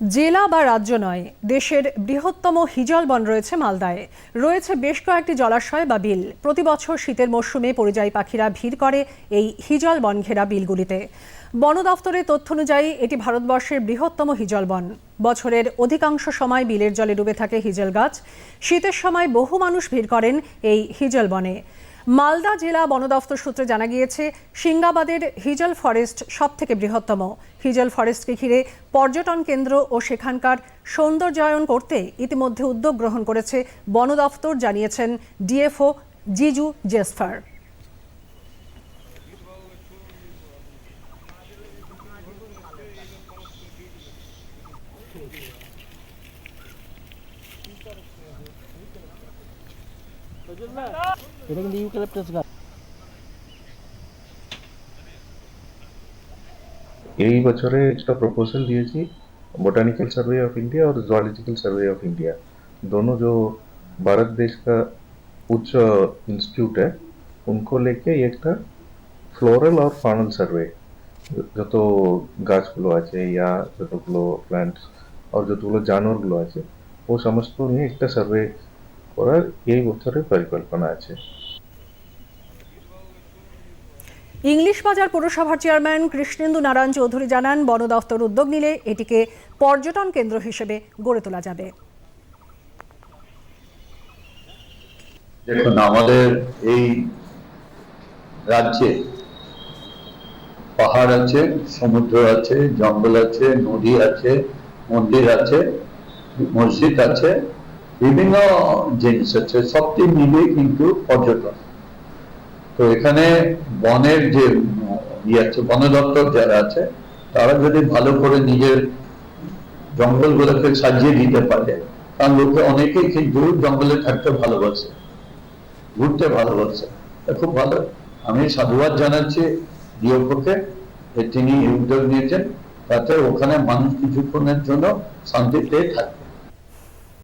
জেলা বা রাজ্য নয়, দেশের বৃহত্তম হিজল বন রয়েছে মালদায়। রয়েছে বেশ কয়েকটি জলাশয় বা বিল। প্রতি বছর শীতের মরশুমে পরিযায়ী পাখিরা ভিড় করে এই হিজল বন ঘেরা বিলগুলিতে। বন দফতরের তথ্য অনুযায়ী, এটি ভারতবর্ষের বৃহত্তম হিজল বন। বছরের অধিকাংশ সময় বিলের জলে ডুবে থাকে হিজল গাছ। শীতের সময় বহু মানুষ ভিড় করেন এই হিজল বনে। মালদা জেলা বন দফতর সূত্রে জানা গিয়েছে, সিঙ্গাবাদের হিজল ফরেস্ট সব থেকে বৃহত্তম। হিজল ফরেস্টকে ঘিরে পর্যটন কেন্দ্র ও সেখানকার সৌন্দর্যায়ন করতে ইতিমধ্যে উদ্যোগ গ্রহণ করেছে বন দফতর, জানিয়েছেন ডিএফও জিজু জেসফার। এটা কিন্তু ইউক্যালিপটাস গাছ এই বছরে একটা प्रपोजल दिए थी बोटानिकल सर्वे ऑफ इंडिया और जूलॉजिकल सर्वे ऑफ इंडिया दोनों जो भारत देश का उच्च इंस्टीट्यूट है उनको लेके একটা ফ্লোরাল আর ফাউনাল সার্ভে যত গাছগুলো আছে ইয়া যতগুলো প্ল্যান্টস আর যতগুলো জানোয়ারগুলো আছে ও সমস্ত নিয়ে একটা সার্ভে করার এই বছরের পরিকল্পনা আছে। ইংলিশ বাজার পৌরসভার চেয়ারম্যান কৃষ্ণেন্দু নারায়ণ চৌধুরী জানান বন দফতর উদ্যোগ নিলে এটিকে পর্যটন কেন্দ্র হিসেবে গড়ে তোলা যাবে। দেখুন আমাদের এই রাজ্যে পাহাড় আছে সমুদ্র আছে জঙ্গল আছে নদী আছে মন্দির আছে মসজিদ আছে। বিভিন্ন জিনিস আছে সবটি মিলিয়ে কিন্তু পর্যটন। তো এখানে বনের যে ইয়ে আছে, বন দপ্তর যারা আছে, তারা যদি ভালো করে নিজের জঙ্গলগুলোকে সাজিয়ে দিতে পারে, কারণ লোকে অনেকেই কিন্তু জঙ্গলে থাকতে ভালোবাসে, ঘুরতে ভালোবাসে। খুব ভালো। আমি সাধুবাদ জানাচ্ছি ডিওপোকে তিনি উদ্যোগ নিয়েছেন, তাতে ওখানে মানুষ কিছুক্ষণের জন্য শান্তিতে থাকে